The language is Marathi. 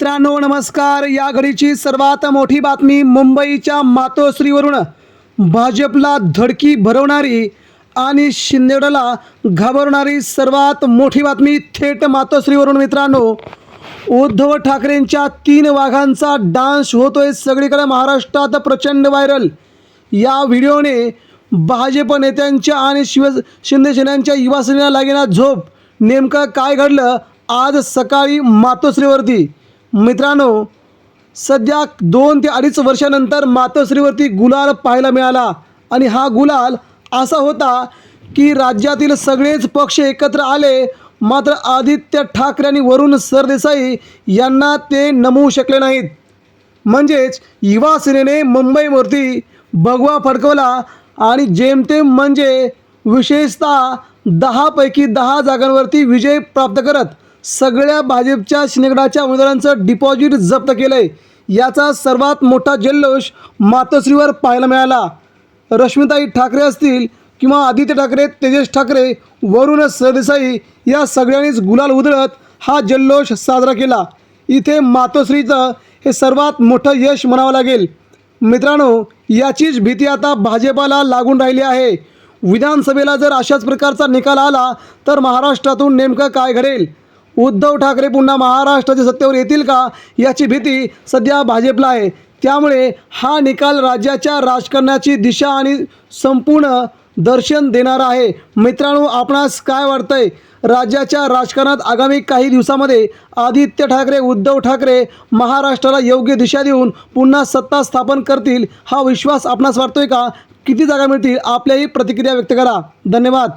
मित्रांनो नमस्कार. या घडीची सर्वात मोठी बातमी मुंबईच्या मातोश्रीवरून. भाजपला धडकी भरवणारी आणि शिंदेडला घाबरणारी सर्वात मोठी बातमी थेट मातोश्रीवरून मित्रांनो. उद्धव ठाकरेंच्या तीन वाघांचा डान्स होतोय सगळीकडे महाराष्ट्रात प्रचंड व्हायरल. या व्हिडिओने भाजप नेत्यांच्या आणि शिव शिंदेसेनांच्या युवासेनेला लागेना झोप. नेमकं काय घडलं? आज सकाळी मातोश्रीवरती. मित्रांनो सध्या दोन ते अडीच वर्षानंतर मातोश्रीवरती गुलाल पाहायला मिळाला. आणि हा गुलाल असा होता की राज्यातील सगळेच पक्ष एकत्र आले मात्र आदित्य ठाकरे आणि वरुण सरदेसाई यांना ते नमवू शकले नाहीत. म्हणजेच युवा सेनेने मुंबईवरती भगवा फडकवला आणि जेमतेम म्हणजे विशेषतः दहापैकी दहा जागांवरती विजय प्राप्त करत सगळ्या भाजपच्या शिनेगडाच्या उमेदवारांचं डिपॉझिट जप्त केलं आहे याचा सर्वात मोठा जल्लोष मातोश्रीवर पाहायला मिळाला. रश्मिताई ठाकरे असतील किंवा आदित्य ठाकरे तेजस ठाकरे वरुण सरदेसाई या सगळ्यांनीच गुलाल उधळत हा जल्लोष साजरा केला. इथे मातोश्रीचं हे सर्वात मोठं यश म्हणावं लागेल. मित्रांनो याचीच भीती आता भाजपाला लागून राहिली आहे. विधानसभेला जर अशाच प्रकारचा निकाल आला तर महाराष्ट्रातून नेमकं काय घडेल? उद्धव ठाकरे पुन्हा महाराष्ट्राच्या सत्तेवर येतील का याची भीती सध्या भाजपला आहे. त्यामुळे हा निकाल राज्याच्या राजकारणाची दिशा आणि संपूर्ण दर्शन देणारा आहे. मित्रांनो आपणास काय वाटतंय? राज्याच्या राजकारणात आगामी काही दिवसामध्ये आदित्य ठाकरे उद्धव ठाकरे महाराष्ट्राला योग्य दिशा देऊन पुन्हा सत्ता स्थापन करतील हा विश्वास आपणास वाटतोय का? किती जागा मिळतील? आपल्याही प्रतिक्रिया व्यक्त करा. धन्यवाद.